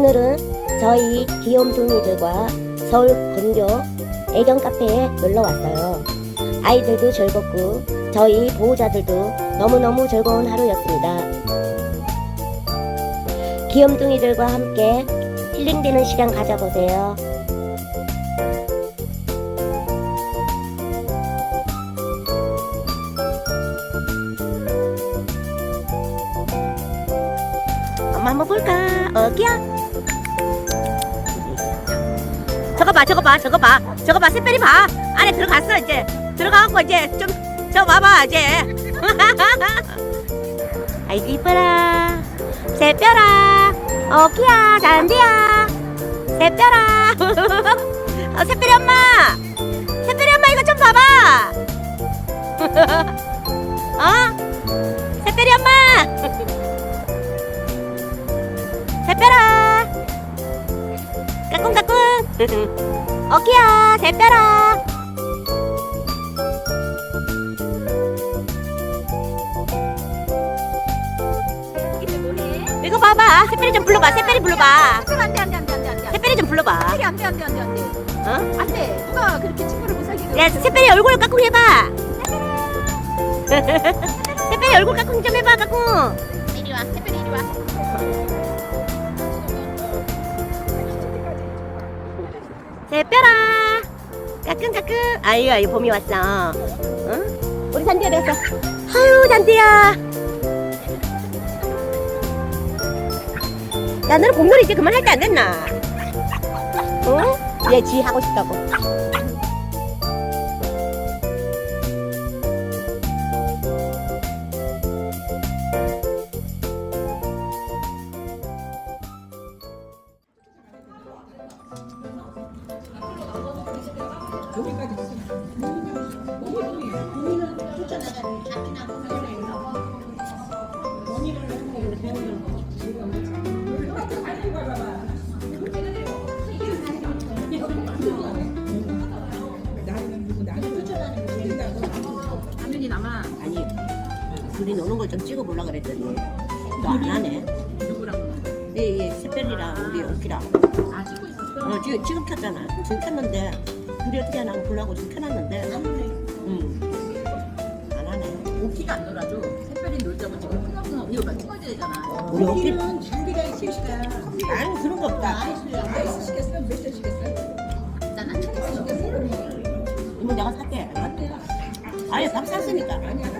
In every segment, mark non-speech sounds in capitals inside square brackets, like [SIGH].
오늘은 저희 귀염둥이들과 서울 근교 애견 카페에 놀러 왔어요. 아이들도 즐겁고 저희 보호자들도 너무너무 즐거운 하루였습니다. 귀염둥이들과 함께 힐링되는 시간 가져보세요. 엄마 한번 볼까? 어기야? 봐, 저거 봐, 저거 봐, 저거 봐, 새별이 봐. 안에 들어갔어 이제. 들어가갖고 이제 좀 저 봐봐 이제. [LAUGHS] 아이고 이뻐라. 새별아, 어기야, 잔디야. 새별아. [LAUGHS] 어, 새별이 엄마. 새별이 엄마 이거 좀 봐봐. [LAUGHS] [LAUGHS] 어기야 새별아 이거 봐봐. 새별이 좀 불러봐 새별이 불러봐. 안돼 안돼 안돼 안돼 안돼. 새별이 좀 불러봐. 안돼 안돼 안돼 안돼 어? 안돼. 누가 그렇게 친구를 못 사귀는 야 새별이 얼굴 까꿍 해봐. [LAUGHS] 새별이 얼굴 까꿍 좀 해봐 까꿍. 이리 와 새별이 이리 와 새별아 까꿍까꿍 아이고 아이고 봄이 왔어. 응? 우리 잔디야 내가 아유 잔디야. 야 너는 봄놀이 이제 그만할 때 안 됐나? 어? 얘지 하고 싶다고 둘이 노는 걸좀 찍어보려 그랬더니 너안 하네 누구랑 예예 새별이랑 우리 오키랑 아 찍고 있었어 어, 지금, 지금 켰잖아. 지금 켰는데, 둘이 어떻게 하나 보려고 지금 켜놨는데, 응. 안 하네. 오키가 안 놀아줘 새별이 놀자고 지금 끊어서 이거 봐 찍어야 되잖아 우리 오키, 우리는 장비가 있으니까 아니, 그런 거 없다. 아이스 시켰어? 몇잔 시켰어? 나는 이모 내가 살게. 아예 밥 샀으니까. 아니 하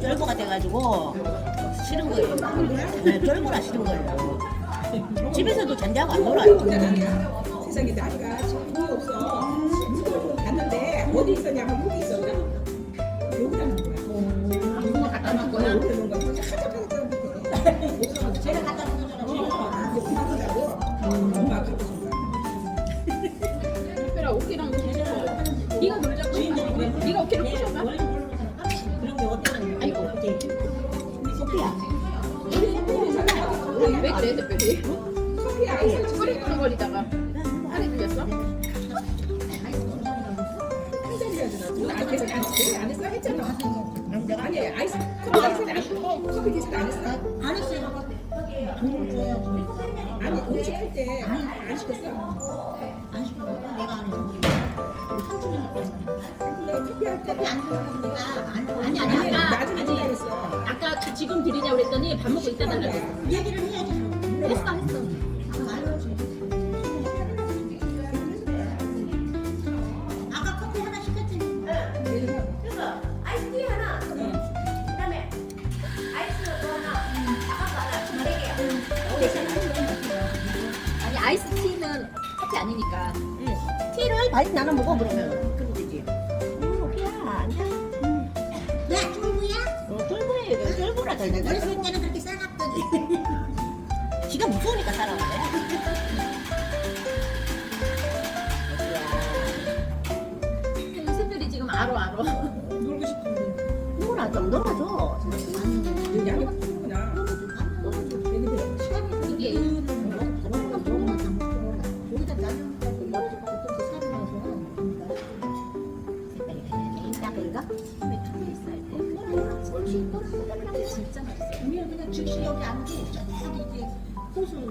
쫄보가 돼가지고, 싫은 거예요. 네, 쫄보라 싫은 거예요. 집에서도 잔디하고 안 놀아요. 세상에 나이가 돈이 없어 갔는데 어디 있었냐면 여기 그래 밥 먹고 있다 달라고 얘기를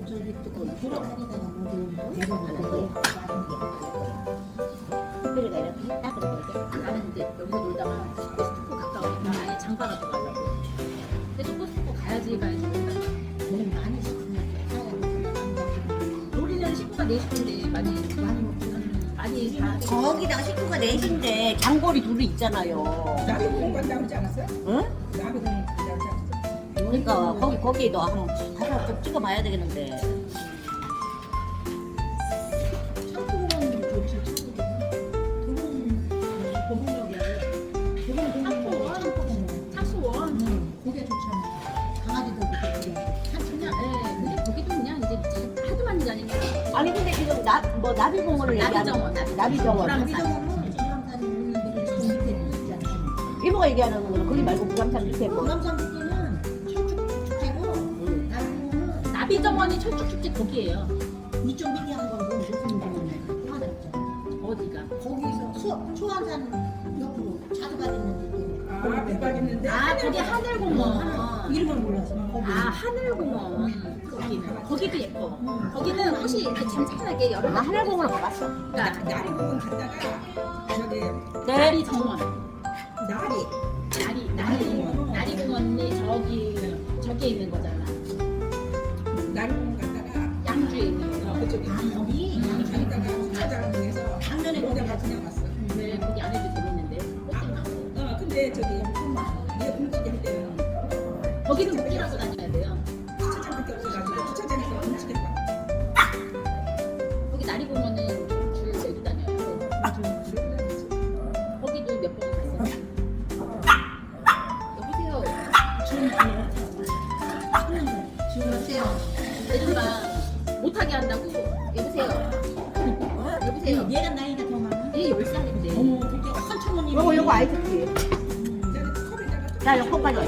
저기 뜨고 돌아다니다가 모두 내려가는 거. 특별히가 이렇게 했다 그러고 나는 이제 여기서 놀다가 코스트코 갔다 오니까 아예 장바가 들어가려고. 근데 또 코스트코 가야지 가야지. 너무 많이 시키면 우리는 식구가 4식구인데 많이 많이 먹기는 많이 다 거기다가 식구가 넷인데 장거리 둘이 있잖아요 공원 간다고 하지 않았어요? 응? 공원 간다고 하지 않았어요? 그러니까 거기 거기도 한번 가서 좀 찍어 봐야 되겠는데. 하도 많이 다니니까 아니 근데 지금 나뭐 나비공원을 얘기하는 나비정원, 나비- 나비정원. 밑에 있잖아. 이모가 얘기하는 거는 거기 말고 부감산 밑에 뭐. 불암산 거기에요. 이쪽 밑에 하는 건 무슨 정원이야? 하나 있잖아. 어디가? 거기서 초, 초안산 옆으로 자두가 있는 아 대박 있는데 아 저기 하늘공원. 데 이름을 몰라서 거기 아 하늘공원. 거기는 거기도 예뻐. 거기는 혹시 이렇게 잔잔하게 여름 나 하늘공원을 가봤어 그러니까 나리 공원 갔다가 저기 네 나리정원. 나리 나리 나리 나리공원이 저기 저기에 있는 여보세요. 얘가 나이가 더 많아? 얘 10살인데. 어머 그렇게 큰 청원이 요거 요거 컵에다가 좀자 요거 가져와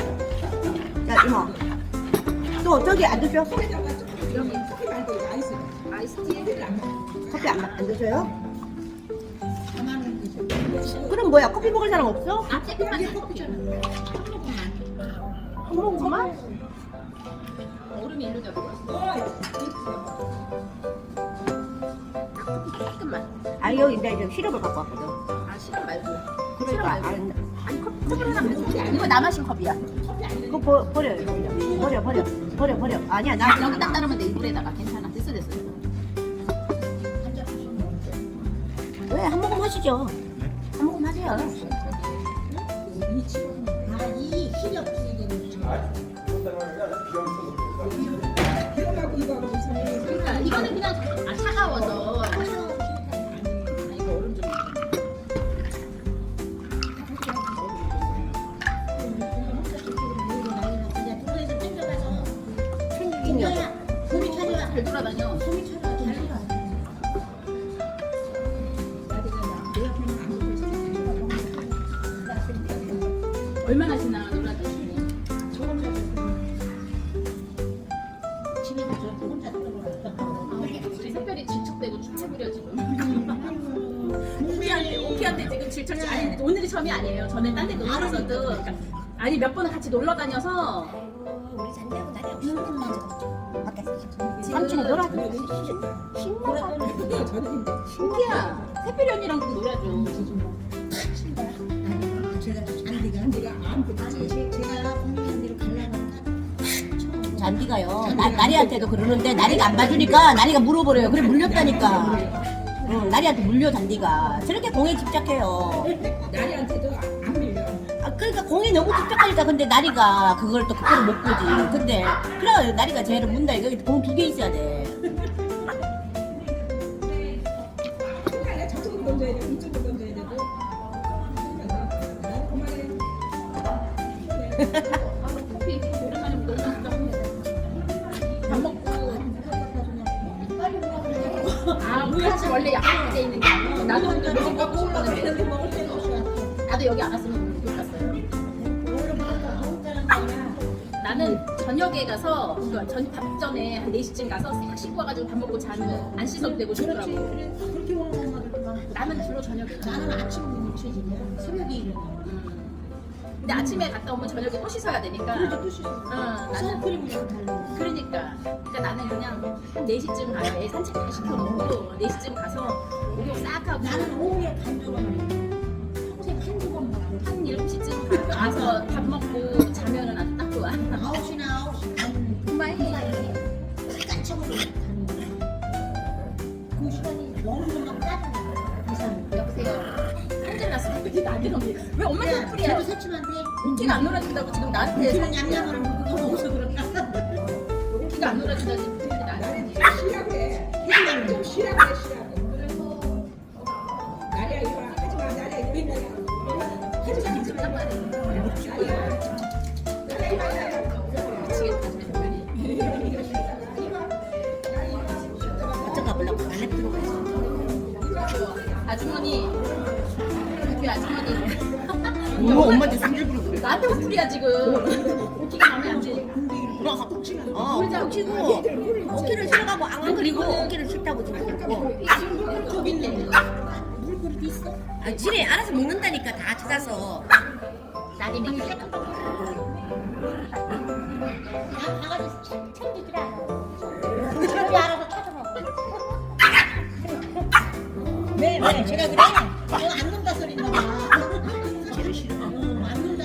자 이모 또 저기 안 드셔? 커피 말고 이거 아이스 아이스티. 커피를 안 먹어 커피 안, 안 드셔요? 가만히. 그럼 뭐야 커피 먹을 사람 없어? 아, 쬐끔만 커피잖아. 한 모금만? 얼음이 일로 잡고 왔어. 여기 이제 저 시럽을 갖고 왔거든 아, 시간 말고. 그러니까 말고. 안, 아니, 커피, 커피 하나 마셔. 이거 나 마신 컵이야. 그거 버, 버려 이거 버려 버려 버려 버려 아니야 나 여기 딱 따르면 돼, 이불에다가. 괜찮아. 됐어, 됐어. 왜한 모금 하시죠 한 모금 하세요 이 치료는 아이 시력 얘기는 기 오피한테 지금 질척이 아니 오늘이 처음이 아니에요. 전에 딴 데도 놀았어도 그러니까 아니 몇 번은 같이 놀러 다녀서 우리 잔다고 날이 없어 밖에서 삼촌이 놀아 신기야. 새별이 언니랑도 놀아줘. 제가 잔디가 잔디가 아니 제- 제가 국민한테로 가려니까 잔디가요. 나, 나리한테도 그러는데 나리가 안 봐주니까 나리가 물어버려요. 그래 물렸다니까 응, 나리한테 물려 잔디가. 저렇게 공에 집착해요. 나리한테도 안 밀려. 아, 그러니까 공이 너무 집착하니까 근데 나리가 그걸 또 그거를 못 보지. 근데 그래 나리가 쟤를 문다. 이거 공 두 개 있어야 돼. 그러니까 저쪽으로 던져야 되고 이쪽으로 던져야 되고 난 그만해 커피 아 우유치 원래 약속돼 있는 게 아니고 나도 먹고 먹고 싶었는데 먹을 때는 없어 나도 여기 안 왔으면 못 갔어요. 나는 저녁에 가서 그러니까 전, 밥 전에 한 4시쯤 가서 싹 씻고 와가지고 밥 먹고 자면 안 씻어도 되고 그렇지 싶더라고. 그래. 그렇게 오는 엄마들도 많아 나는 주로 저녁에 가 나는 아침 체질이야. 새벽에 일어나. 근데 아침에 갔다 오면 저녁에 또 씻어야 되니까. 그렇게 뜻이 응, 나는 선크림이랑 달라. 그러니까 그러니까 나는 그냥 한 4시쯤 가서 애 산책 다 시켜놓고 4시쯤 가서 목욕 싹 하고 나는 오후에 간절한 평생 한두 번 먹고 한 7시쯤 가서 밥 먹고 자면은 아주 딱 좋아 9시나 9시 반 정말 깜짝으로 가는 거야. 그 시간이 너무 막 짜증나. 이상. 여보세요 나한테 넘기 왜 엄마한테 야, 쟤도 새침한데 오키가 안 놀아준다고 지금 나한테 그런 얌얌을 먹고 먹어서 안 놀아준다고 지 어 꽂히고 어깨를 싫어가고 안 그리고 어깨를 싫다고 지금 그러고 저긴데 물그릇 있어? 아 지네 알아서 먹는다니까 다 찾아서 나리 먹겠다 나 가가지고 챙- 챙기질 않아. 우리 알아서 찾아먹어. 왜, 왜? 제가 그래? 내가 안 논다 소리인가 봐. 쟤를 싫어 응, 안 논다.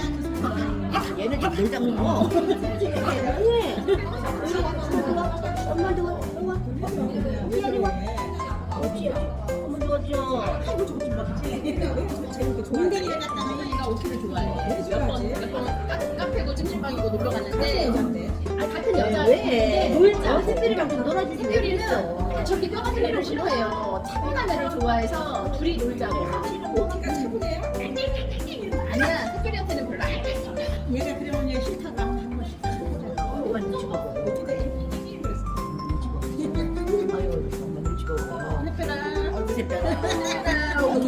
얘는 지금 놀다 먹어 좋았죠. 좋은 데를 갔다가 언니가 오키를 좋아해. 몇번 카페고 찜질방이고 놀러 갔는데 아, 같은 여자 왜? 놀자. 어, 새별이랑 좀 놀아주지 왜 새별이는 저렇게 뼈가진 애를 싫어해요. 차분한 애를 좋아해서 둘이 놀자고. 어디가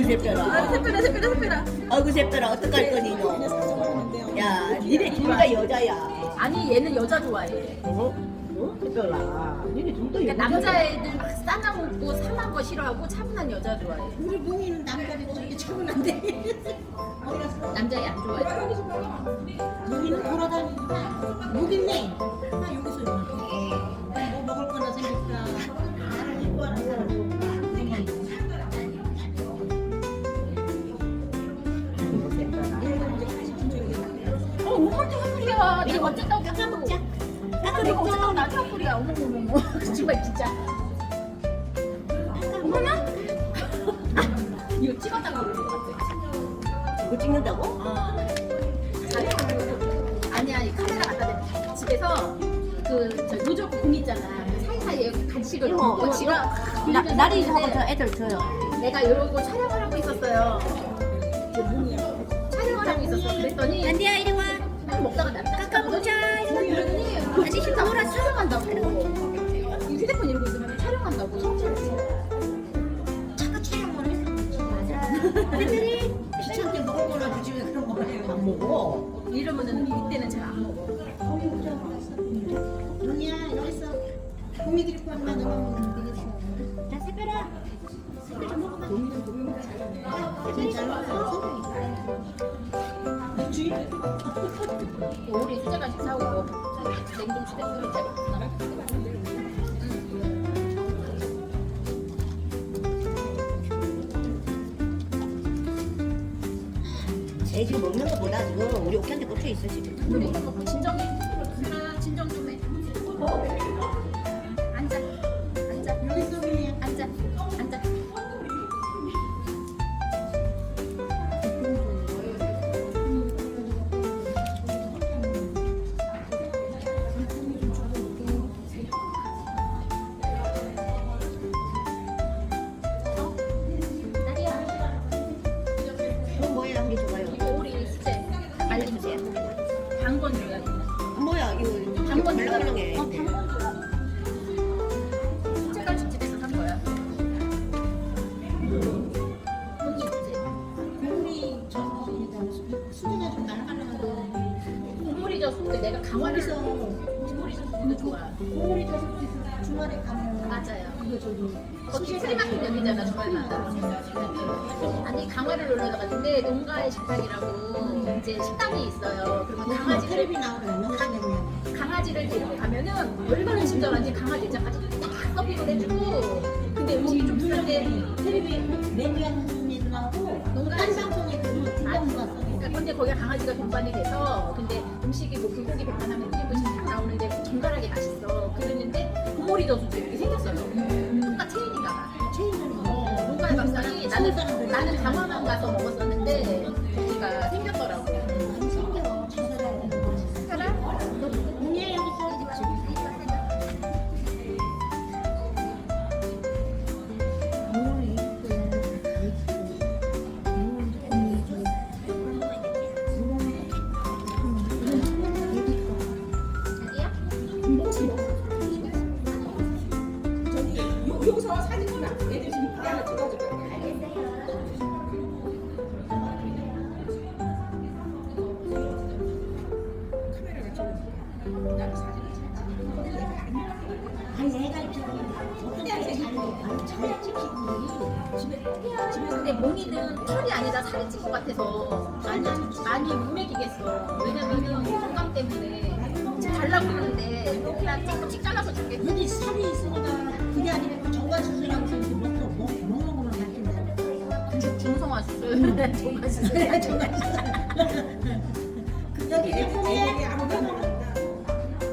새별아 새별아, 새별아, 새별아. 어구 새별아 어떡할 거니 너 야 니네 둘 다 여자야 아니, 얘는 여자 좋아해. 어? 어? 새별아 니네 둘다 그러니까 남자애들 막 싸나 먹고 사나운 거 싫어하고 차분한 여자 좋아해. 우리 몽이는 남자들이 저렇게 차분한데? 남자애 안 좋아해? 몽이는 돌아다니니까 여기 있네 아 여기서 이렇게 뭐 먹을 거나 생겼다 내가 어쨌다고 까먹자. 까까 내가 어쨌다고 나한테 화풀이야. 어머머머머. 정말 진짜. 어머나? 이거 찍었다고 그러는 것 같아. 이거 찍는다고? 어. 아니야, 이 카메라 갖다 대. 집에서 그, 저 노조 공 있잖아. 그 사이사이에 간식을 나, 들면서 나리 있는데 하고 저 애들 줘요 내가 이러고 촬영을 하고 있었어요. 촬영을 하고 있었어. 그랬더니 안디야 새별이 귀찮게 먹을 거나 주지 왜 그런 거 해요 안 먹어. 이러면은 이때는 잘 안 먹어. 누니야 여기 있어. 고미 드리고 왔나 너만 먹으면 되겠어. 자 새별아. 새별 좀 먹어봐. 새별이 잘 먹어. 우리 수제 간식 사오고. 냉동실에 넣어 애 오키한테 꽂혀 있어 지금 식당이라고 이제 식당이 있어요. 그러면 강아지를 텔레비 나오더라고요 영화 때문에 강아지를 데리고 가면은 얼마나 친절한지 강아지 입장까지 딱 서빙을 해주고 근데 음식이 좀 비싼데 텔레비 메뉴 하는 애도 나오고 농가 딴 방송에 그 불량 봤어 그러니까 근데 거기가 강아지가 동반이 돼서 근데 음식이 뭐 불고기 백반 하면 1인분씩 딱 나오는데 정갈하게 맛있어. 그랬는데 고모리 저수지 이렇게 생겼어요. 뭔가 체인인가 봐. 체인은 어, 농가의 밥상이 나는 나는 강화만 가서 먹었었는데 거기가 생겼더라고 많 수술. 정관 수술 여기 몰라.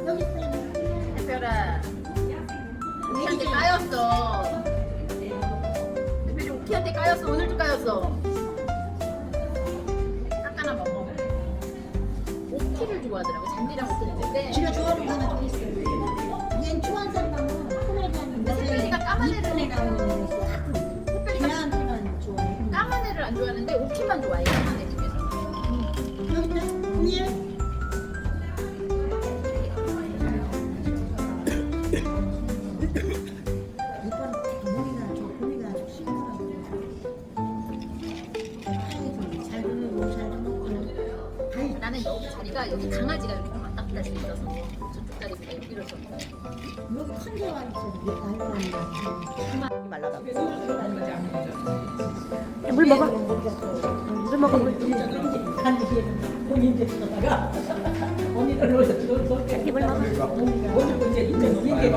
여기 대별아, 오키한테 까였어. 대별이 오키한테 까였어. 오늘도 까였어. 만 좋아해. 까 여기 큰 데와 있어 말라다. 물 먹어 물 먹어 물 본인 언니들 먹어 오늘 이제 이제 얘기해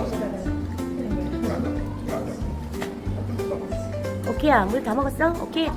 오케이야 물 다 먹었어? 오케이?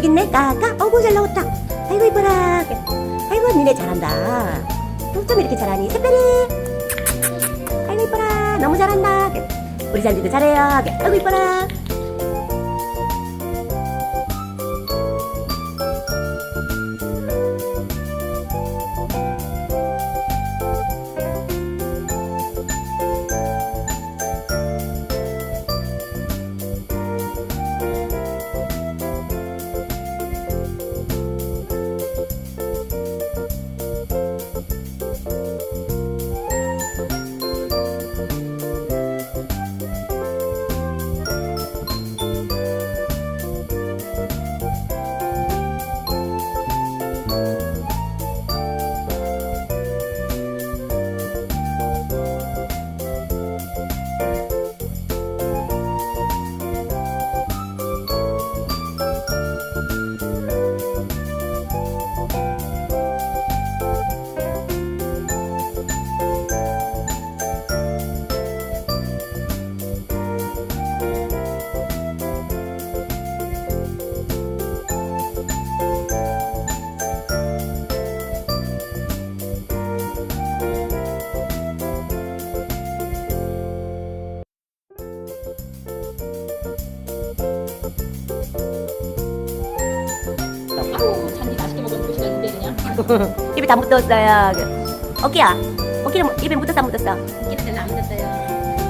여기 있네 까까 어구 잘 나왔다. 아이고 이뻐라. 아이고 니네 잘한다. 어쩜 이렇게 잘하니? 새별이 아이고 이뻐라. 너무 잘한다. 우리 잔디도 잘해요. 아이고 이뻐라 입에 다 묻었어요. 어깨야. 어깨는 입에 묻었어 안 묻었어? 끼는 데는 안 됐어요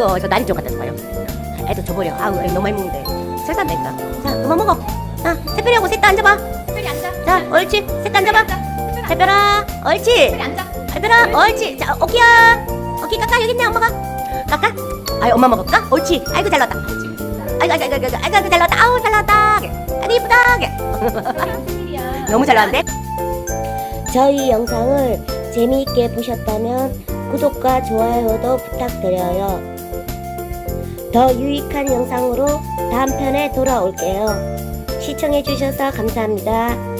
이거 저 날이 좀 갖다 줘봐요. 애도 줘버려. 아우 너무 많이 먹는데. 설사 안 되니까. 자 그만 먹어. 자 새별이하고 셋 다 앉아봐. 새별이 앉아 자 옳지. 셋 다 앉아봐. 새별아 옳지. 새별이 앉아 새별아 옳지. 자 어깨야. 어깨 깎아 여기 있네 엄마가. 깎아. 아이 엄마 먹을까? 옳지. 아이고 잘 나왔다. 아이고 아이고 아이고 아이고 아이고 잘 나왔다. 아우 잘 나왔다. 아이고 이쁘다. 너무 잘 나왔는데? 저희 영상을 재미있게 보셨다면 구독과 좋아요도 부탁드려요. 더 유익한 영상으로 다음 편에 돌아올게요. 시청해주셔서 감사합니다.